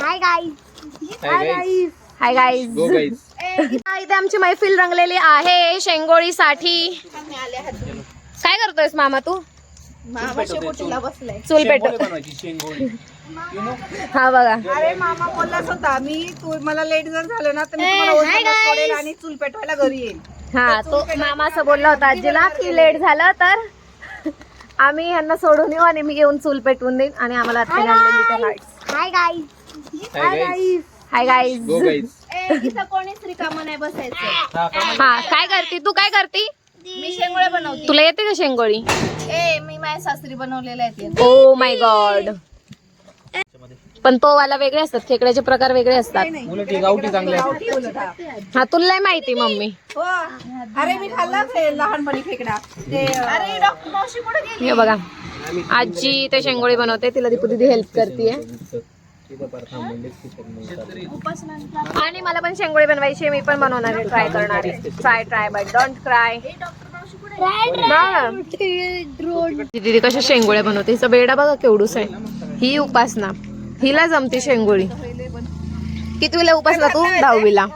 Hi guys guys इथे आमची मैफिल रंगलेली आहे शेंगोळीसाठी. काय करतोयस मामा तू? चूल पेट हा बघा. अरे मामा बोललाच होता मी तू मला लेट जर झालं ना तर मी तुम्हाला सोडेल आणि चूल पेटवायला घरी येईल हा तो मामा असं बोलला होता आजीला की लेट झालं तर आम्ही यांना सोडून येऊ आणि मी येऊन चूल पेटवून देईन आणि आम्हाला hi guys hi guys hi guys go guys इथं कोणीच रिकामं नाही बसायचं. हा काय करते? तू काय करते? मी शेंगोळे बनवते. तुला येते का शेंगोळी? ए मी माझ्या सासरी बनवलेल्या आहेत. ओ माय गॉड पण तो वाला वेगळे असतात खेकड्याचे प्रकार वेगळे असतात. उलट ही गावठी चांगली असते गावठी बोलत तुला नाही माहिती मम्मी. हो. अरे मी खाल्ला लहानपणी खेकडा. ते अरे डॉक्टर मावशी कुठे गेली? हे बघा. आजी ते शेंगोळी बनवते तिला दीपू दिदी हेल्प करते आणि मला पण शेंगोळी बनवायची आहे, मी पण बनवणार आहे ट्राय करणार आहे. Try try but don't cry दीदी कशा शेंगोळ्या बनवते हिचा बेडा बघा केवढूस आहे. ही उपासना. हिला जमते शेंगोळी. कितवीला उपासना तू? दहावीला.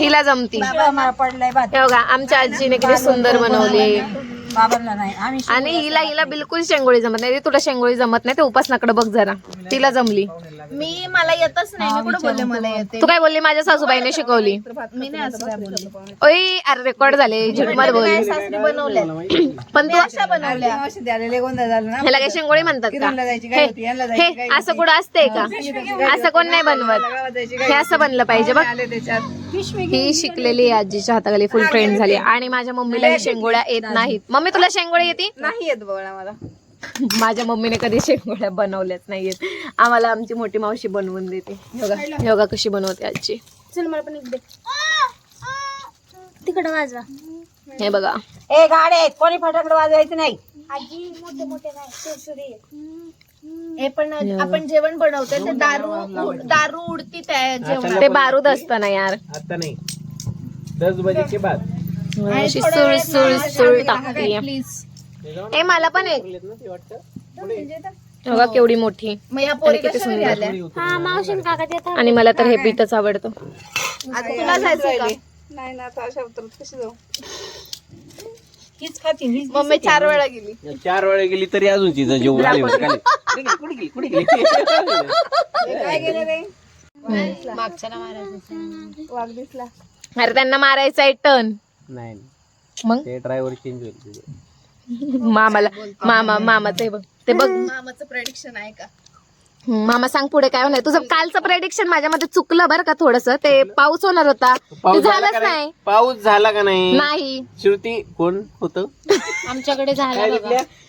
हिला जमती. हे बघा आमच्या आजीने किती सुंदर बनवली. बाबांना नाही. आम्ही आणि हिला हिला बिलकुल शेंगोळी जमत नाही. तुला शेंगोळी जमत नाही ते उपासनाकडे बघ जरा. तिला जमली. मी मला येतच नाही. मी कुठे बोलले मला येते? तू काय बोलली? माझ्या सासूबाईने शिकवली. मी नाही असं काय बोलले? ओय अरे रेकॉर्ड झाले झिटमार बोल. माझ्या सासरी बनवल्या? पण तू अशा बनवल्या. वर्षी द्यायला गोंधळ झाला ना. ह्याला काय शेंगोळी म्हणतात का? किरणला जायची काय होती यांना हे जायची काय असं कुठं असतंय का? असं कोण नाही बनवत. हे असं बनलं पाहिजे बघ. आले त्याच्यात. ही शिकलेली आहे आजीच्या हाताखाली फुल ट्रेंड झाली. आणि माझ्या मम्मीला ही शेंगोळ्या येत नाहीत. मम्मी तुला शेंगोळी येते? नाही येत बघा मला. माझ्या मम्मीने कधी शेंगोळ्या बनवल्याच नाहीयेत आम्हाला आमची मोठी मावशी बनवून देते. योगा योगा कशी बनवते आजी? चल मला पण एक दे. तिकडं वाजवा. हे बघा. ए गाडे कोणी फटाकडे वाजवायचं नाही. आजी मोठे मोठे नाही हे पण आपण जेवण बनवतोय ते दारू उड- दारू उडती त्या जेवणात. ते बारूद असतं ना यार. आता नाही. दस बजे के बाद. अशी सुळ सुळ सुळ टाकते. प्लीज ए मला पण एक. बघा केवढी मोठी. मग या आणि पोरी किती कशा घरी सुंदर आल्या हा मावशीन काका देतात आणि मला तर हे पीठच आवडतं. आता तुला जायचंय का? नाही. ना आता अशा उतरत कशी जाऊ? हीच खाती हीच मम्मी चार वेळा गेली. चार वेळा गेली तरी अजून तिचं जेवण आली होती खाली. कुठे गेली, कुठे गेली, कुठे गेली? काय गेलं रे वाघ दिसला. अरे त्यांना मारायचं आहे टर्न. नाही मग? ते ड्रायव्हर चेंज होईल तुझे मामाला मामा मामाचं हे बघ. ते बघ. मामाचं प्रेडिक्शन आहे का? मामा सांग पुढे काय होणार? तुझं कालचं प्रेडिक्शन माझ्यामध्ये चुकलं बरं का थोडस? ते पाऊस होणार होता. ते पाऊस झाला झालंच का नाही? नाही. पाऊस झाला का नाही? नाही. श्रुती कोण होत? आमच्याकडे झालं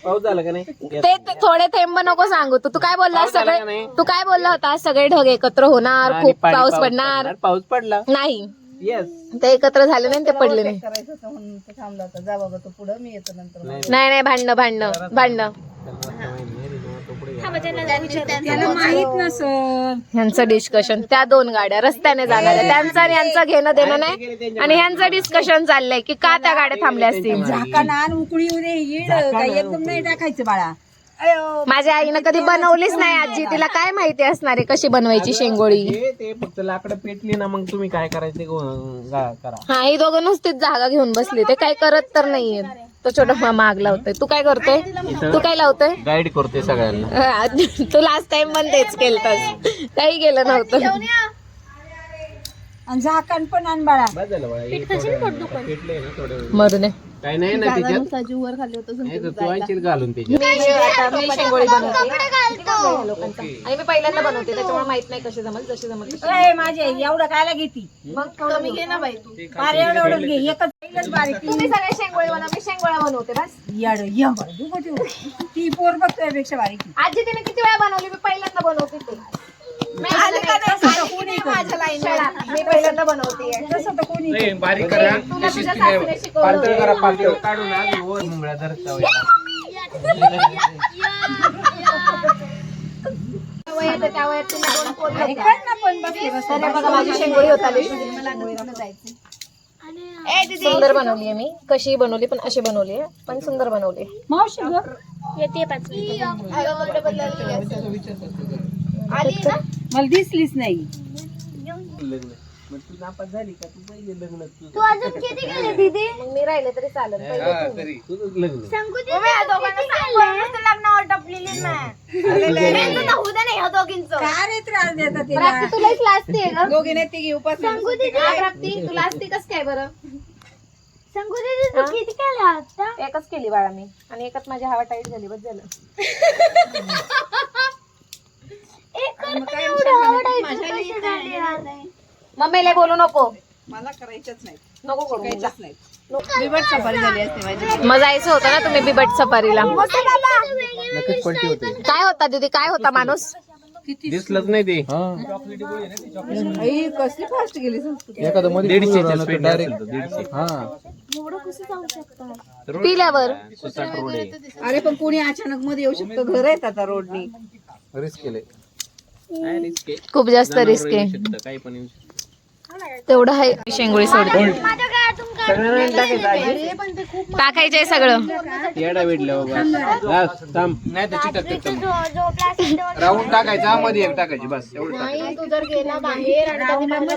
पाऊस झाला का नाही? ते ते थोडे थेंब नको सांगू. तू तू काय बोलला पाऊस झाला का सगळे नाही? तू काय बोलला होता? सगळे ढग एकत्र होणार आणि खूप पाणी- पाऊस पडणार. पाऊस पडला. नाही. येस ते एकत्र झाले नाही ते पडले नाही. करायचं होतं म्हणून तो थांबला होता. जा बाबा तो पुढं मी येतो नंतर. नाही नाही. भांडणं भांडणं भांडणं. त्याला माहीत. नसल ह्यांचं डिस्कशन त्या दोन गाड्या रस्त्याने जाणार आहे त्यांचं आणि यांचं घेणं देणं नाही आणि ह्यांचं डिस्कशन चाललंय की का त्या गाड्या थांबल्या असतील? झाका नान उकळी येऊ दे येड काय एकदम नाही टाकायचं बाळा. माझ्या आईनं कधी बनवलीच नाही आजी. तिला काय माहिती असणार आहे कशी बनवायची शेंगोळी? ते ते फक्त लाकडं पेटली ना मग तुम्ही काय करायचं ते गो- गा- करा. हा ही दोघं नुसतीच जागा घेऊन बसली. ते काय करत तर नाहीये तो छोटा मामा आग लावतोय. तू काय करतोय? तू काय लावतोय? गाईड करते सगळ्यांना. हा, तू लास्ट टाइम पण तेच केलतस. काही केलं नव्हतं. आणि झाकण पण आण बाळा. मरू नये काय नाही ना त्याच्यात. जीवर खाली होतं नाही तर तू आणशील घालून त्याच्यात. मी आता मी शेंगोळी बनवते. आणि मी पहिल्यांदा बनवते त्याच्यामुळे माहीत नाही कशी जमल जशी जमल तशी. ए, माझे एवढं खायला घेती? मग कमी घे ना बाई तू. फार एवढं एवढं घे. एकच तुम्ही सगळे शेंगोळी बनवा मी शेंगोळा बनवते बस. येड ये बरं, तू पोर बघ तुझ्यापेक्षा बारीक आजी तिने किती वेळा बनवली? मी पहिल्यांदा बनवते ते. मी आली का नाही? कोणी माझ्या लाईन. मी पहिल्यांदा बनवते. तसं तर कोणी बारीक करा. तुला तुझ्या सासूने शिकवलं पातळ करा पातळ. काढून आज वर मुंगळ्या धरत वय येतं त्या वयात तिने दोन पोरी होत्या. ना पण बसले बसले. तर हे बघा माझी शेंगोळी होत आली ए दीदी सुंदर बनवली आहे मी. कशी बनवली पण अशी बनवली आहे पण सुंदर बनवली मावशी ग. येते पाच मला दिसलीच नाही. नापास झाली का? तू पहिले लग्न तू अजून किती केले दीदी? मग मी राहिले तरी चालेल पहिले तू. तुझं लग्न सांगू मग या दोघांना सांगून नुसतं लग्नावर टपलेली त्यांचं तर होऊ दे नाही ह्या दोघींचं. का रे त्रास देतात तिला? प्राप्ती तुलाच लाजते ग दोघी नाही तिघी उपास सांगू दीदी हा, प्राप्ती तू लाजते कस काय बरं? सांगू तू किती केले आता? एकच केली बाळा मी आणि एकच माझी हवा टाईट झाली बस झालं एक करता एवढं आवडायचं कसे झाले यार? मम्मीला बोलू नको. मला करायच्याच नाही नको करू. जा. करायच्याच नाही बिबट सफारी झाली असते माझी. मग जायचं होतं ना तुम्ही बिबट सफारीला. नक्कीच पलटी होते. काय होता दीदी? काय होता माणूस? दिसलंच नाही ते. आई कसली फास्ट गेली संस्कृती? स्पीड डायरेक्ट दीडशे. पिल्यावर. सुसाट रोड आहे. अरे पण कोणी अचानक मध्ये येऊ शकतं. घर आहेत आता रोडनी. रिस्क केले काय रिस्क आहे. खूप जास्त रिस्क आहे काही पण येऊ शकतं. तेवढं आहे. शेंगोळी सोडते. टाकायचंय सगळं. येडा भेटला बाबा. लास्ट, थांब. नाही तर चिटक जो जो प्लास्टिक देऊन राऊंड टाकायचा मध्ये एक टाकायची बस एवढं टाकायचं. नाही तू जर गेला बाहेर आणि कधी मला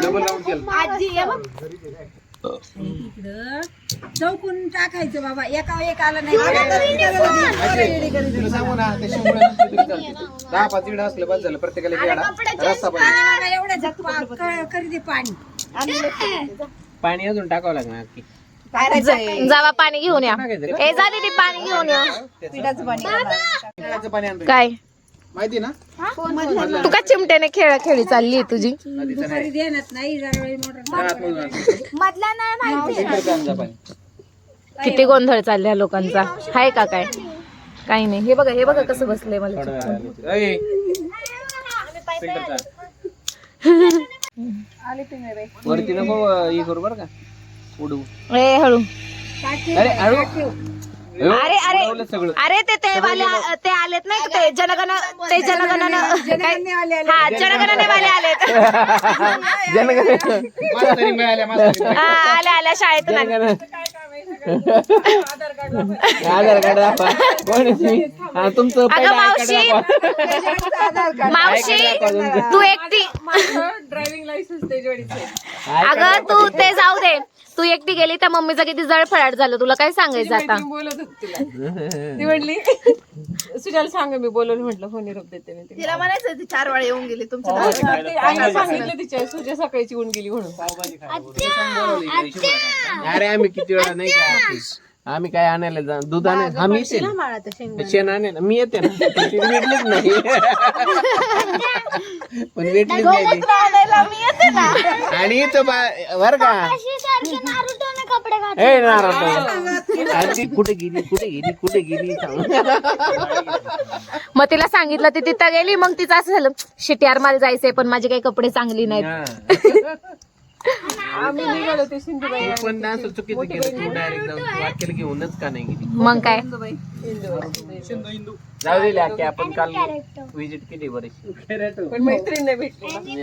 डबल राऊंड केलं. चौकून टाकायचं बाबा. एका एक आलं नाही. तुला सांगू ना ते शंभर नसले तरी चालते. दहा पाच इडं असलं बस झालं प्रत्येकाला एक येडा रस्ता पाहिजे. एवढ्या करी दे पाणी. पाणी अजून टाकावं लागणार की. जावा पाणी घेऊन या. ए जा दीदी पाणी घेऊन या. पिठाचं पाणी काय? माहिती ना? तू का चिमट्याने खेळ खेळी चालली तुझी. मधला नळ माहिती. आणलं पाणी किती गोंधळ चाललाय लोकांचा. हाय का काय? काही नाही. हे बघा हे बघा कसं बसलंय मला. वरती नको अं, हे करू बरं का. उडू ए हळू. अरे हळू. अरे अरे अरे ते ते वाले ते आलेत नाही का? ते जनगण ते जनगणन हा जनगणने वाले आलेत हा, आल्या आल्या शाळेतून आल्या. आधार कार्ड दाखवा. कोण आहे तुम्ही? हा, तुमचं अगं पहिलं मावशी. मावशी. तू एकटी ड्रायव्हिंग लायसन्स ते जोडीचे. अगं तू ते जाऊ दे. तू एकटी गेली त्या मम्मीचं किती जळ फळाट झालं. तुला काय सांगायचं आता? बोलत होती तिला. ती म्हणली सुजाला सांग मी बोलवलं म्हटलं फोन निरोप देते मी तिला. म्हणायचं ती चार वेळा येऊन गेली तुमच्या हो, ते आईला सांगितलं तिच्या सुजा सकाळीची येऊन गेली म्हणून. अरे आम्ही किती वेळा नाही का आम्ही काय आणायला जा दूध आणायला आम्ही येते. ना. शेण आणायला मी येते ना. पण ती भेटलीच नाही. पण भेटलीच नाही ती. आणि इथं बा- बर का. अशी सारखी कपडे ए नारायण आणि ती कुठे गेली कुठे गेली कुठे गेली? मग तिला सांगितलं ती तिथं गेली मग तिचं असं झालं शिट्यार मला जायचंय पण माझे काही कपडे चांगली नाहीत. हा. आम्ही निघालो ते सिंधुबाई तू पण ना असं चुकीचं केलं तू डायरेक्ट जाऊन तू वाक्याला घेऊनच का नाही गेली? मग काय? जाऊ दे की आपण काल विजिट केली बरीचशी पण मैत्रीण नाही भेटली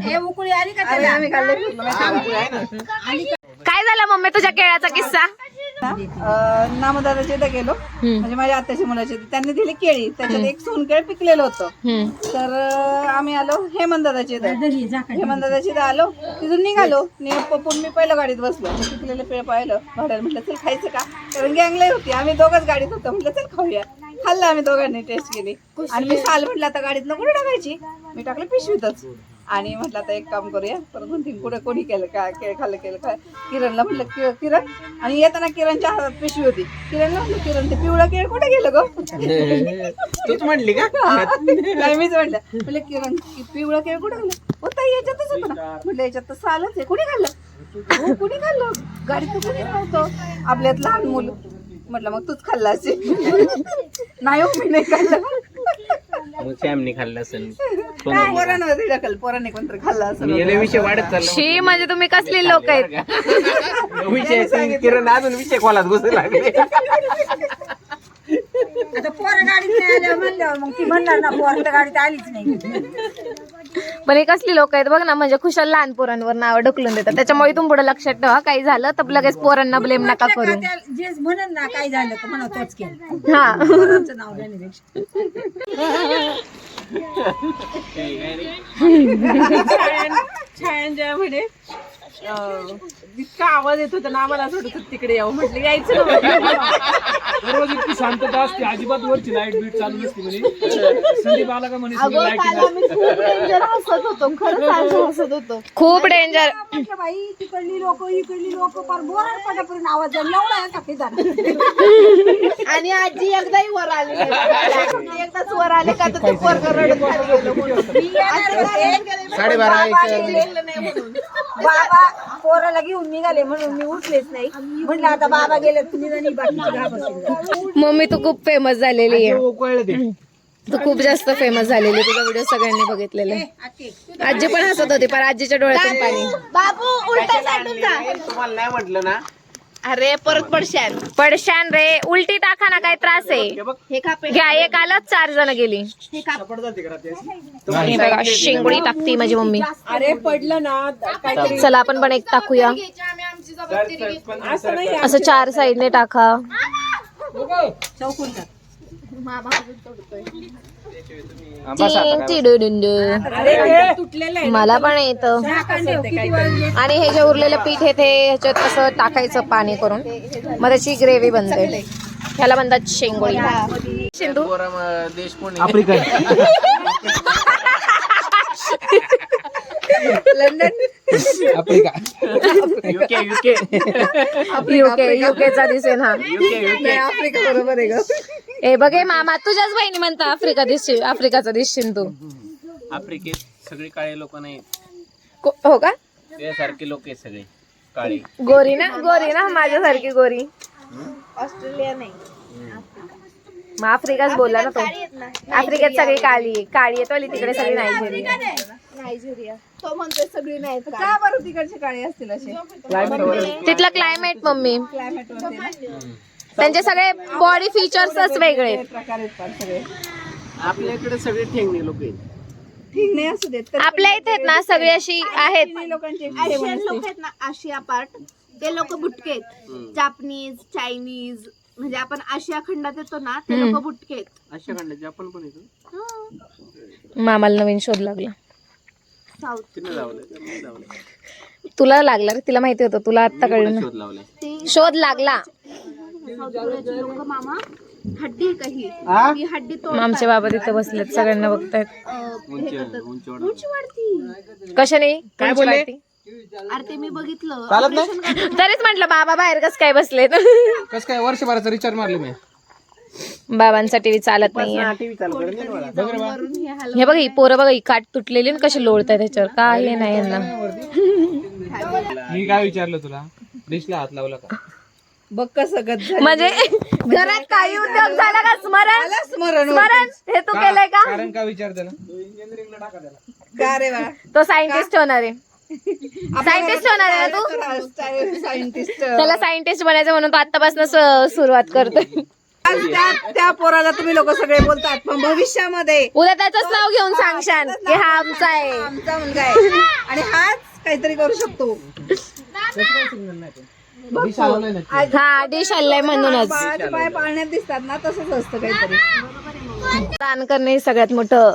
हे. उकळी आली का त्याला? आम्ही खाल्ले. काय झालं मम्मी तुझ्या केळ्याचा किस्सा? अं, नामदादाच्या इथं गेलो. म्हणजे माझ्या आत्याच्या मुलाच्या इथं. त्यांनी दिली केळी. त्याच्यात एक सोनकेळ पिकलेलं होतं. तर आम्ही आलो हेमंतदादाच्या इथं. हेमंतदादाच्या इथं आलो. तिथून निघालो. नि- पप्पून मी पहिलं गाडीत बसलो. ते पिकलेलं पेळ पाहिलं. भाड्याला म्हटलं चल खायचं का? कारण गँगलाही होती. आम्ही दोघंच गाडीत होतो. म्हटलं चल खाऊया. खाल्लं आम्ही दोघांनी टेस्ट केली. आणि मी साल म्हटलं आता गाडीत नको टाकायची. मी टाकलं पिशवीतच. आणि म्हटलं आता एक काम करूया. परत म्हणते कुठे कोणी केलं काय? केळ खाल्लं केलं काय? किरणला म्हटलं "कि- किरण. आणि येताना किरणच्या हातात पिशवी होती. किरणला म्हटलं किरण ते पिवळं केळ कुठे गेलं ग? तूच म्हणली का? नाही मीच म्हटलं म्हटलं किरण पिवळं केळ कुठे गेलं? होता याच्यातच होतं ना. म्हटलं याच्यात तर सालच आहे. कुणी खाल्लं? हो कुणी खाल्लं? गाडीत कुणी नव्हतं. आपल्यात लहान मुलं. म्हटलं मग तूच खाल्ला असेल. नाही हो मी नाही खाल्लं. मग सॅमने खाल्लं असेल. पोरांमध्ये ढकल पोरांनी कोणतरी खाल्ला असेल मी याला विषय वाढत चालला शी म्हणजे तुम्ही कसली लोक आहेत? विषय किरण अजून विषय खोलात घुसू लागले. आता पोरं गाडीत नाही आल्या म्हणल्यावर मग ती म्हणणार ना पोरं तर गाडीत आलीच नाही. पण हे कसली लोक आहेत बघ ना म्हणजे खुशाल लहान पोरांवर नाव ढकलून देतात त्याच्यामुळे इथून पुढे लक्षात ठेवा काही झालं तर लगेच पोरांना ब्लेम नका करू जे म्हणन ना काय झालं म्हणा तोच केलं हा नाव म्हणे इतका आवाज येत होता ना आम्हाला असं वाटत होतं तिकडे यावं म्हटलं. यायचं ना म्हटलं. रोज इतकी शांतता असते अजिबात वरची लाइट बीट चालू नसते म्हणे. संदीप आला का म्हणे सगळी लाइट हसत होतो खरंच हसत होतो. खूप डेंजर म्हटलं बाई तिकडली लोक इकडली लोक फार बोराड पाटापर्यंत आवाज झाला एवढा आहे का आणि आजी एकदाही वर आली नाही. एकदाच वर आले का तर ते पोरगं रडत खाली गेलं म्हणून. साडेबारा गेलं नाही म्हणून. बाबा पोराला घेऊन निघाले म्हणून मी उठलेच नाही. म्हटलं आता बाबा गेले तुम्ही जणी बाकीची मम्मी तू खूप फेमस झालेली आहे. कळलं ते. खूप जास्त फेमस झालेली तुझा व्हिडिओ सगळ्यांनी बघितलेला आहे. आजी पण हसत होती पण आजीच्या डोळ्यातून पाणी. बाबू उलटा साईडून जा. तुम्हाला नाही म्हटलं ना अरे परत पडशाल पडशान रे. उलटी टाका ना काय त्रास आहे. हे कापे. घ्या एक आलंच चार जण गेली. हे काप. हे बघा शेंगुडी टाकते माझी मम्मी. अरे पडलं ना काहीतरी. चला आपण पण एक टाकूया. असं नाही असं चार साईडने टाका. चौकून आहे मला पण येत. आणि हे जे उरलेलं पीठ आहे ते ह्याच्यात असं टाकायचं पाणी करून मग त्याची ग्रेव्ही बनते. ह्याला म्हणतात शेंगोळी. देश कोणी Africa. Africa UK UK UK युकेचा दिसेल हा. युके युके आफ्रिका बरोबर आहे ग. ए बघे मामा तुझ्याच बहिणी म्हणता आफ्रिका दिसशील आफ्रिकाचा दिसशील तू. आफ्रिकेत सगळी काळे लोक नाही को- हो का? त्यासारखे लोक आहेत सगळे काळे. गोरी ना गोरी ना माझ्यासारखी गोरी. ऑस्ट्रेलिया नाही मग आफ्रिकाच बोलला ना तो. आफ्रिकेत सगळी काळी. काळी आहे तो तिकडे सगळी नायजेरिया. नायजेरिया. तो म्हणतोय सगळी नाही का बरं तिकडचे काळे असतील असे? तिथलं क्लायमेट मम्मी. क्लायमेट वरती ना. त्यांचे सगळे बॉडी फीचर्सच वेगळे. प्रकार सगळे आपल्या इकडे सगळे ठेंगणे लोक आहेत. असू देत आपल्या इथे आहेत ना सगळी अशी आहेत. काही लोकांचे आशियन लोक आहेत ना आशिया पार्ट ते लोक बुटके आहेत. जापनीज चायनीज म्हणजे आपण आशिया खंडात येतो ना ते लोक बुटके आहेत. अशा खंडाचे आपण पण येतो. मामाला नवीन शोध लागला. साऊथ तिने तुला लागला रे तिला माहिती होतं तुला आत्ता कळलं ना. शोध लावलाय. ते शोध लागला. साऊथ कोरियाचे लोक मामा हड्डी आहे का ही? ही हड्डी तोड आमचे बाबा तिथे बसलेत सगळ्यांना बघतायत. उंची उंची वाढ उंची वाढती. कशाने? काय बोलले? अरे ते मी बघितलं. चालत नाही? तरीच म्हंटल बाबा बाहेर कस काय बसलेत? कस काय वर्षभराचा रिचार्ज मारले मी? बाबांचा टीव्ही चालत नाही. वरून हे हाल हे बघ ही पोरं बघ ही काट तुटलेली आणि कशी लोळताय त्याच्यावर काय हे नाही यांना. मी काय विचारलं तुला? डिशला हात लावला का? बघ कसं गत म्हणजे घरात काही उद्योग झाला का? स्मरण? स्मरण स्मरण? हे तू केलंय का? कारण का विचारते ना? इंजिनिअरिंगला टाका त्याला. का रे बाळा? तो सायंटिस्ट होणार आहे. सायंटिस्ट होणार आहे ना तू? सायंटिस्ट त्याला सायंटिस्ट बनायचं म्हणून तो आतापासून सुरुवात करतोय. त्या त्या पोराला तुम्ही लोक सगळे बोलतात पण भविष्यामध्ये उद्या त्याचंच नाव घेऊन सांगशान की हा आमचा आहे. आमचा मुलगा आहे. आणि हाच काहीतरी करू शकतो. हा डिश आलाय म्हणूनच. बाळाचे पाय पाळण्यात दिसतात ना तसंच असतं काहीतरी. दान करणे हे सगळ्यात मोठं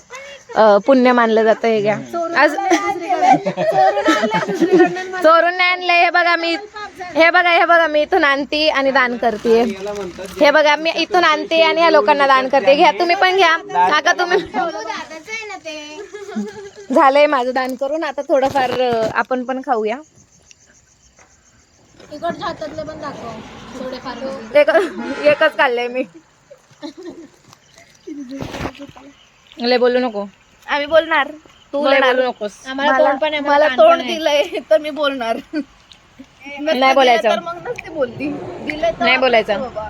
पुण्य मानलं जातं हे घ्या. आज चोरून नाही आणले हे बघा मी हे बघा हे बघा मी इथून आणते आणि दान करते हे बघा मी इथून आणते आणि ह्या लोकांना दान करते. घ्या तुम्ही पण घ्या. काका तुम्ही. झालंय माझं दान करून. आता थोडंफार आपण पण खाऊया. एक- एकच खाल्लंय मी. लय बोलू नको. आम्ही बोलणार. तू लय बोलणार बोलू. नकोस. मला मला तोंड दिलंय तर मी बोलणार. नाही बोलायचं. तर मग नसते बोलती. दिलंय तर नाही बोलायचं. बाबा.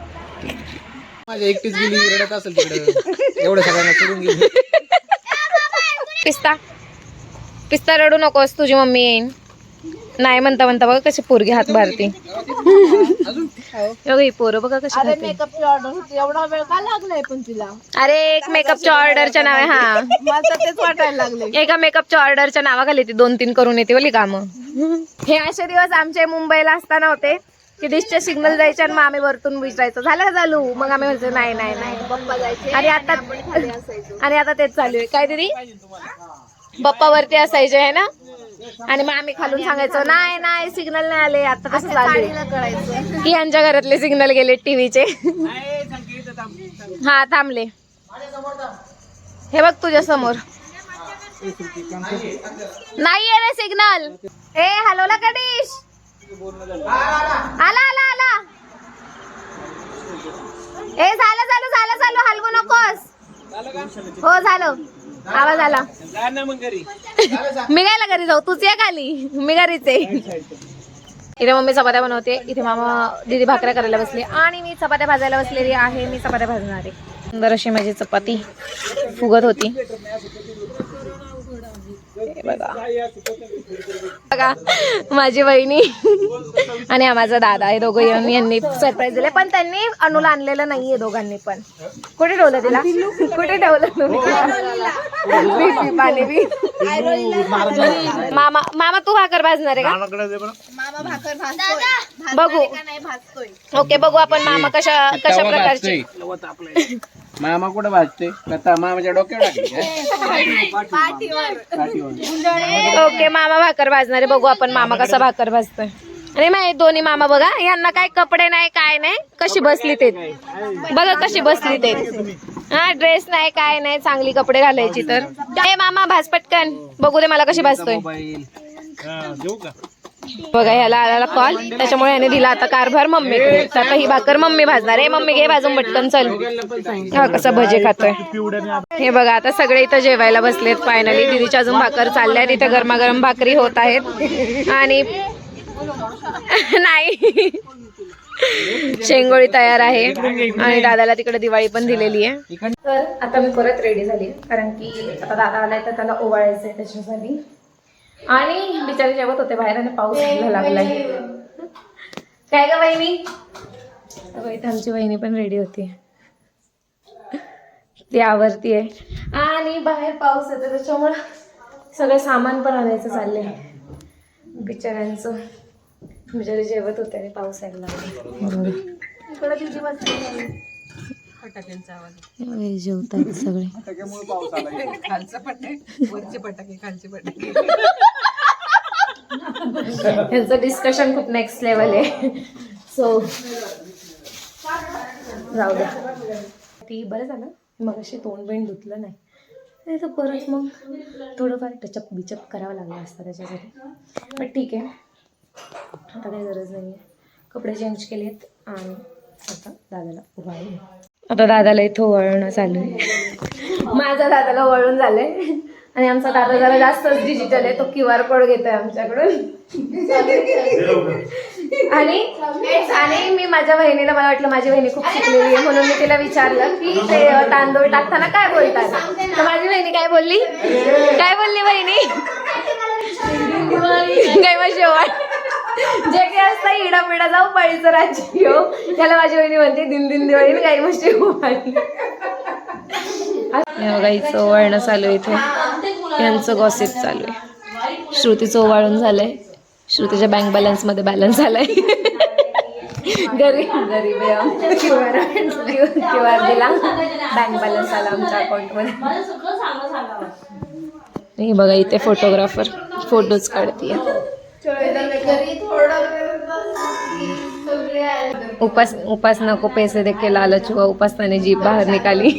माझ्या एकटीच गेली रडत असेल तिकडे. एवढं सगळ्यांना सोडून गेली. पिस्ता. पिस्ता रडू नकोस तुझी मम्मी येईन. नाही म्हणता म्हणता बघा कशी पोरगी हात मारते. बघा ही पोरं बघा कशी अरे. मेकअपची ऑर्डर होती. एवढा वेळ का लागलाय पण तिला? अरे एक मेकअपच्या ऑर्डरच्या नावे हा. मला तर तेच वाटायला लागले एका मेकअपच्या ऑर्डरच्या नावाखाली ती दोन तीन करून येते बोली कामं. हे असे दिवस आमचे मुंबईला असताना होते. की डिशचे सिग्नल जायचे आणि मग आम्ही वरतून विचारायचं झालं का चालू मग आम्ही म्हणायचो नाही नाही नाही. पप्पा जायचे. आणि आता आणि आता तेच चालू आहे. काय दिदी? पप्पा वरती असायचे आहे ना? आणि मग आम्ही खालून सांगायचो नाही नाही सिग्नल नाही आले आता कसं चालू की यांच्या घरातले सिग्नल गेले टीव्हीचे. हा थांबले. हे बघ तुझ्या समोर. नाही रे सिग्नल ए हॅलोला डिश आला आला आला. ए झालं झालं झालं झालं हलवू नकोस. हो झालं. आवाज आला. मी गायला घरी जाऊ? तूच ये खाली. मी घरीच आहे. इथे मम्मी चपात्या बनवते. इथे मामा दीदी भाकऱ्या करायला बसली. आणि मी चपात्या भाजायला बसलेली आहे. मी चपात्या भाजणार आहे. सुंदर अशी माझी चपाती फुगत होती. बघा. बघा माझी बहिणी आणि हा माझा दादा हे दोघं येऊन यांनी सरप्राईज दिले. पण त्यांनी अनुला आणलेलं नाहीये दोघांनी पण. कुठे ठेवलं तिला? कुठे ठेवलं तुम्ही बी, बी, पाणी बी. मामा मामा तू भाकर भाजणार आहे का? मामा भाकर भाजतोय. बघू. का नाही भाजतोय? ओके बघू आपण मामा कशा कशा प्रकारचे. मामा कुठं भाजतोय? आता मामाच्या डोक्यावर टाकली का? पाठीवर. पाठीवर. ओके मामा भाकर भाजणारे बघू आपण मामा कसा भाकर भाजतोय. आणि माहिती दोन्ही मामा बघा यांना काय कपडे नाही काय नाही कशी बसली ते. बघा कशी बसली ते. हा ड्रेस नाही काय नाही चांगली कपडे घालायची तर. ए मामा भाज पटकन. बघू दे मला कशी भाजतोय. मोबाईल बघा ह्याला आला कॉल त्याच्यामुळे याने दिला आता कारभार मम्मी. आता ही भाकर मम्मी भाजणार आहे. मम्मी घे भाजून पटकन चल. हा कसा भजे खातोय. हे बघा आता सगळे इथं जेवायला बसलेत. फायनली दिदीच्या अजून भाकर चालल्या आहेत इथं गरमागरम भाकरी होत आहेत. आणि नाही. शेंगोळी तयार आहे. आणि दादाला तिकडे दिवाळी पण दिलेली आहे. तर आता मी परत रेडी झाली. कारण की आता दादा आलाय तर त्याला ओवाळायचंय त्याच्यासाठी. आणि बिचारे जेवत होते बाहेर आणि पाऊस यायला लागलाय. काय ग वहिनी? अगं, इथे आमची वहिनी पण रेडी होती. ती आवरती आहे आणि बाहेर पाऊस येतो त्याच्यामुळं सगळं सामान पण आणायचं चाललंय. बिचाऱ्यांचं. बिचारे जेवत होते आणि पाऊस यायला लागला. जेवतात सगळे. यांचं डिस्कशन खूप नेक्स्ट लेवल आहे. सो जाऊ द्या. ती बरं झालं. मग अशी तोंड बिंड धुतलं नाही. तर परत मग थोडंफार टचअप बिचअप करावं लागलं असतं त्याच्यासाठी. पण ठीक आहे. आता काही गरज नाही आहे कपडे चेंज केलेत आणि आता दादाला उभारले आता दादाला इथं वळणं चालू आहे. माझ्या दादाला वळून झालंय. आणि आमचा दादा जरा जास्तच डिजिटल आहे. तो क्यू आर कोड घेतोय आमच्याकडून. आणि आणि मी माझ्या बहिणीला मला वाटलं माझी बहिणी खूप शिकलेली आहे म्हणून मी तिला विचारलं की ते तांदूळ टाकताना काय बोलतात? तर माझी बहिणी काय बोलली? काय बोलली बहिणी काय मग शेवट जे काही असतं इडा पिडा जाऊ पळीचं राज्य हो त्याला माझी बहिणी म्हणते दिन दिन दिवाळी काही मग शेवट गाईचं ओवाळणं चालू आहे इथे. यांचं गॉसिप चालू आहे. श्रुतीचं ओवाळून झालंय. श्रुतीच्या बँक बॅलन्समध्ये बॅलन्स झालाय गरीब गरीब क्यू आर दिला. बँक बॅलन्स आला आमच्या अकाउंटमध्ये. हे बघा इथे फोटोग्राफर फोटोज काढतीये. उपास उपास नको पैसे दे के लालच हुआ उपासनाने जीप बाहेर निकाली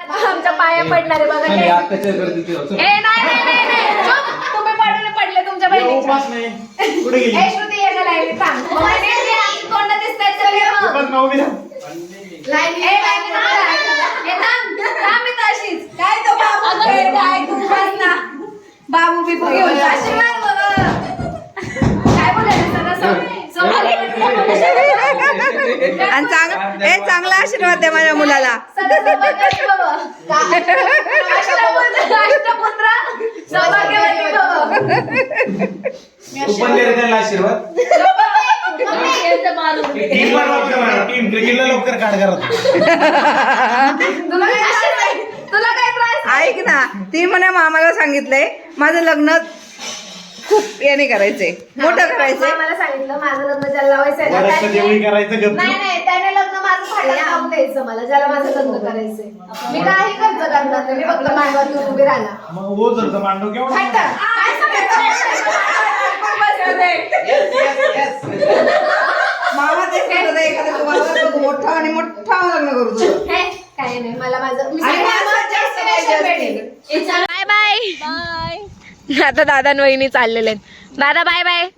आमच्या पाया पडणारे बघा हे. ए, नाही, नाही, नाही, नाही. चुप. तुम्ही पडले पडले तुमच्या बहिणीच्या ए, श्रुती, ये गं लाईनीत थांब. मग ते तोंडं दिसतायत ते घे मग. लाईन- ए, लाईनीत थांब. ए, थांब. थांब इथं अशीच. काय तो बाबू काय काय तू बस ना. बाबू बिबू घेऊन आशीर्वाद बघ. काय बोलायचं सगळं सम- समोर ये. आणि चांग ए चांगला आशीर्वाद द्या माझ्या मुलाला तू पण दे रे त्याला आशीर्वाद टीम टीम काढ करत ऐक ना ती म्हणे मामाला सांगितलंय माझं लग्न खूप याने करायचंय मोठं करायचंय. मला सांगितलं माझं लग्न ज्याला लावायचं आहे ना, वरच त्याने- देवळी करायचं गप नाही नाही त्याने लग्न माझं फाटलं लावून द्यायचं मला ज्याला माझं लग्न करायचंय. मी काही खर्च करणार नाही मी फक्त मांडवात उभी राहणार. मग हो जर मांडव केवढा हट्ट. काय सांगायचं? मामा तेच म्हणत आहे, एखादं तुम्हाला मोठं आणि मोठं लग्न करू तुझं. हे, काही नाही मला माझं मी आणि सगळ्यांना माझं जास्त destination पाहिजे भेटेल. Bye bye. आता दादा आणि वहिनी चाललेले आहेत. दादा बाय बाय.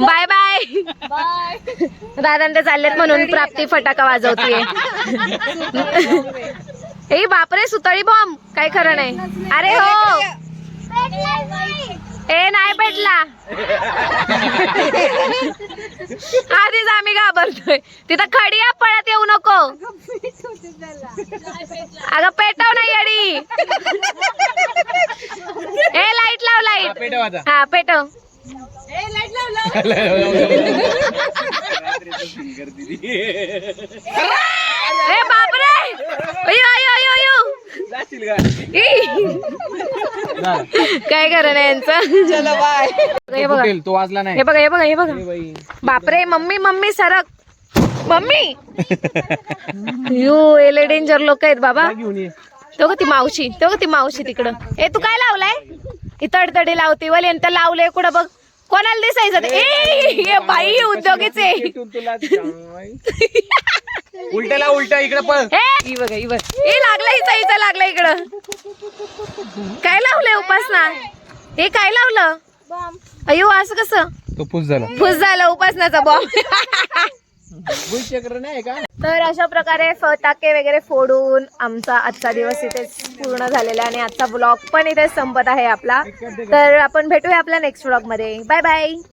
बाय बाय दादा ते चाललेत म्हणून प्राप्ती फटाका वाजवतीये. ए बापरे सुतळी बॉम्ब काय खरं नाही. अरे हो. ए नाही पेटला आधीच आम्ही घाबरतोय. तिथं खडी आहे, पळत येऊ नको. अगं पेटव नाही अडी ए लाइट लाव लाइट हा पेटव ए अयो अयो अयो अयो. काय करण यांचं? चलो बाय. हे बघा. फुटेल, तो वाजला नाही. हे बघा हे बघा हे. बापरे मम्मी मम्मी सरक. मम्मी. यू एले डेंजर लोक आहेत बाबा. तो ती मावशी तो ती मावशी तिकडं. ए तू काय लावलाय? ही तडतडी लावते वल यांत लावलंय कुठं बघ. कोणाला दिसायचं? ते? ए हे बाई उद्योगीचे उलट्याला उलट इकडे पळ. हे! बघा ही बघ. हे लागलं हिचा हिचा लागलं इकडं. काय लावलंय उपासना? हे काय लावलं? अयो असं कसं? तो पुस झाला. फुस झालं उपासनाचा बॉम्ब भूचक्र नाही का? तर अशा प्रकारे फटाके वगैरे फोडून आमचा आजचा दिवस इथेच पूर्ण झालेला आहे आणि आजचा ब्लॉग पण इथे संपत आहे आपला. तर आपण भेटूया आपल्या नेक्स्ट ब्लॉगमध्ये. Bye bye